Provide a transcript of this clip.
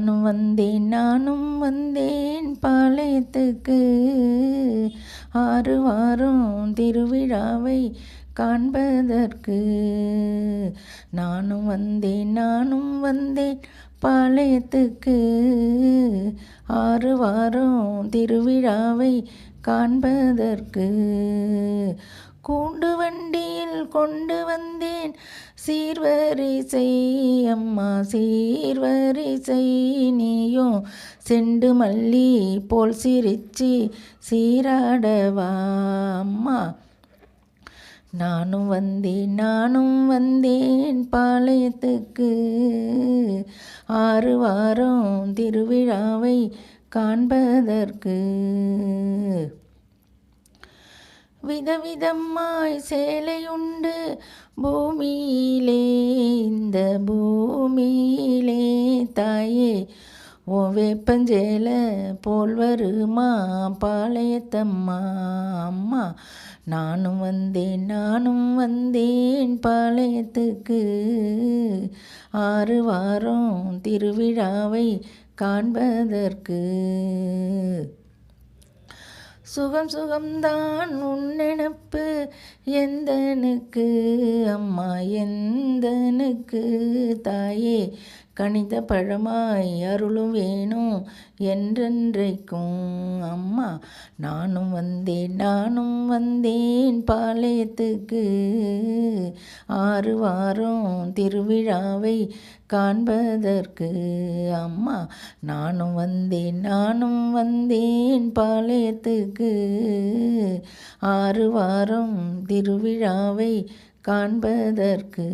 நானும் வந்தேன் நானும் வந்தேன் பாளையத்துக்கு. ஆறு வாரம் திருவிழாவை காண்பதற்கு. நானும் வந்தேன் நானும் வந்தேன் பாளையத்துக்கு. ஆறு வாரம் திருவிழாவை காண்பதற்கு. கூண்டு வண்டியில் கொண்டு வந்தேன். சீர்வரிசை அம்மா சீர்வரிசை நீயும் செண்டு மல்லி போல் சிரிச்சு சீராடவா அம்மா? நானும் வந்தேன் நானும் வந்தேன் பாளையத்துக்கு. ஆறு வாரம் திருவிழாவை காண்பதற்கு. விதவிதமாய் சேலையுண்டு. பூமியிலே இந்த பூமியிலே தாயே ஓ வேப்பஞ்சேல போல் வருமா? பாளையத்தம்மா அம்மா நானும் வந்தேன் நானும் வந்தேன் பாளையத்துக்கு. ஆறு வாரம் திருவிழாவை காண்பதற்கு சுகம் சுகம்தான் உன்னெனப்பு. எந்தனுக்கு? அம்மா எந்தனுக்கு? தாயே கணித பழமாய் அருளும் வேணும் என்றென்றைக்கும். அம்மா நானும் வந்தேன் நானும் வந்தேன் பாளையத்துக்கு. ஆறு வாரம் திருவிழாவை காண்பதற்கு. அம்மா நானும் வந்தேன் நானும் வந்தேன் பாளையத்துக்கு. ஆறு வாரம் திருவிழாவை காண்பதற்கு.